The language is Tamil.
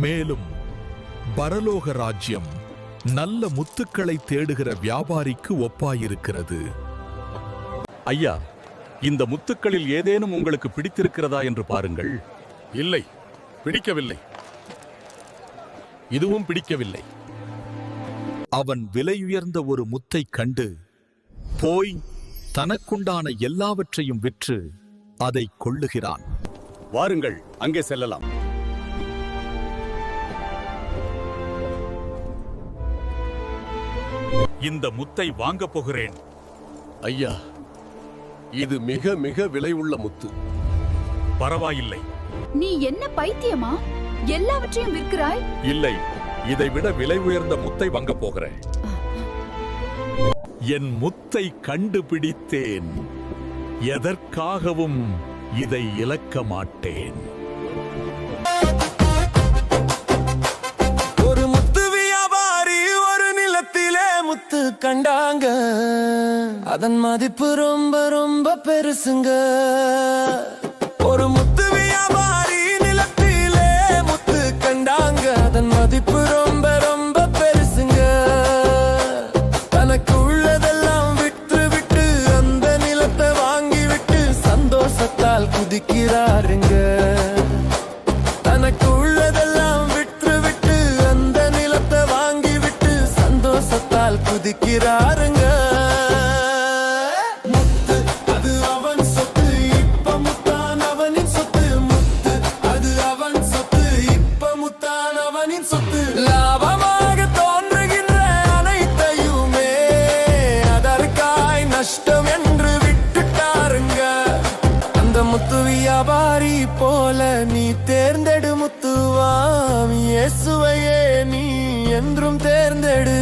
மேலும் பரலோக ராஜ்யம் நல்ல முத்துக்களை தேடுகிற வியாபாரிக்கு ஒப்பாயிருக்கிறது. ஐயா இந்த முத்துக்களில் ஏதேனும் உங்களுக்கு பிடித்திருக்கிறதா என்று பாருங்கள். இல்லை பிடிக்கவில்லை. இதுவும் பிடிக்கவில்லை. அவன் விலையுயர்ந்த ஒரு முத்தைக் கண்டு போய் தனக்குண்டான எல்லாவற்றையும் விற்று அதை கொள்ளுகிறான். வாருங்கள் அங்கே செல்லலாம். இந்த முத்தை வாங்கப் போகிறேன். ஐயா இது மிக மிக விலை உள்ள முத்து. பரவாயில்லை. நீ என்ன பைத்தியமா? எல்லாவற்றையும் விற்கிறாய்? இல்லை இதை விட விலை உயர்ந்த முத்தை வாங்கப் போகிறேன். என் முத்தை கண்டுபிடித்தேன். எதற்காகவும் இதை இழக்க மாட்டேன். கண்டாங்க. அதன் மதிப்பு ரொம்ப ரொம்ப பெருசுங்க. ஒரு முத்து வியாபாரி நிலத்திலே முத்து கண்டாங்க. அதன் மதிப்பு ரொம்ப ரொம்ப பெருசுங்க. தனக்கு உள்ளதெல்லாம் விட்டு விட்டு அந்த நிலத்தை வாங்கி விட்டு சந்தோஷத்தால் குதிக்கிறாருங்க. கால் குதிக்கிறாருங்க. முத்து அது அவன் சொத்து. இப்ப முத்தான் அவனின் சொத்து. முத்து அது அவன் சொத்து. இப்ப முத்தான் அவனின் சொத்து. லாபமாக தோன்றுகின்ற அனைத்தையுமே அதற்காய் நஷ்டம் என்று விட்டுட்டாருங்க. அந்த முத்து வியாபாரி போல நீ தேர்ந்தெடு முத்துவாம். இயேசுவையே நீ என்றும் தேர்ந்தெடு.